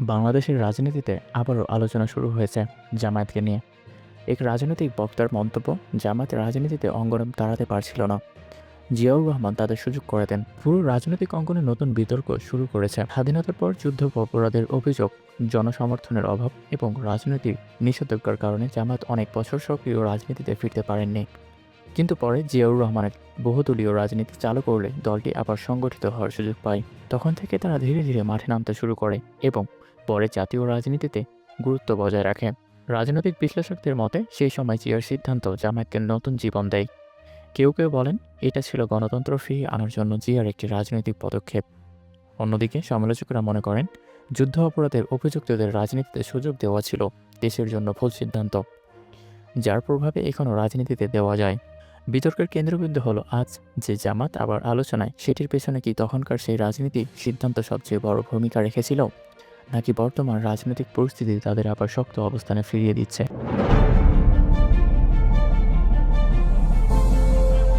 বাংলাদেশের রাজনীতিতে আবারও আলোচনা শুরু হয়েছে জামায়াতকে নিয়ে। এক রাজনৈতিক বক্তার মন্তব্য, জামায়াত রাজনীতিতে অঙ্গন তাড়াতে পারছিল না। জিয়াউর রহমান তাদের সুযোগ করে দেন। পুরো রাজনৈতিক অঙ্গনে নতুন বিতর্ক শুরু করেছে। স্বাধীনতার পর যুদ্ধ অপরাধের অভিযোগ, জনসমর্থনের অভাব এবং রাজনৈতিক নিষেধাজ্ঞার কারণে জামায়াত অনেক বছর সক্রিয় রাজনীতিতে ফিরতে পারেননি। কিন্তু পরে জিয়াউর রহমানের বহুদলীয় রাজনীতি চালু করলে দলটি আবার সংগঠিত হওয়ার সুযোগ পায়। তখন থেকে তারা ধীরে ধীরে মাঠে নামতে শুরু করে এবং পরে জাতীয় রাজনীতিতে গুরুত্ব বজায় রাখে। রাজনৈতিক বিশ্লেষকদের মতে, সেই সময় জিয়ার সিদ্ধান্ত জামায়াতকে নতুন জীবন দেয়। কেউ কেউ বলেন, এটা ছিল গণতন্ত্র ফিরিয়ে আনার জন্য জিয়ার একটি রাজনৈতিক পদক্ষেপ। অন্যদিকে সমালোচকরা মনে করেন, যুদ্ধ অপরাধের অভিযুক্তদের রাজনীতিতে সুযোগ দেওয়া ছিল, দেশের জন্য ভুল সিদ্ধান্ত। যার প্রভাবে এখনও রাজনীতিতে দেওয়া যায়। বিতর্কের কেন্দ্রবিন্দু হলো আজ যে জামাত আবার আলোচনায়, সেটির পেছনে কি তখনকার সেই রাজনীতি সিদ্ধান্ত সবচেয়ে বড় ভূমিকা রেখেছিল? নাকি বর্তমান রাজনৈতিক পরিস্থিতি তাদের আবার শক্ত অবস্থানে ফিরিয়ে দিচ্ছে?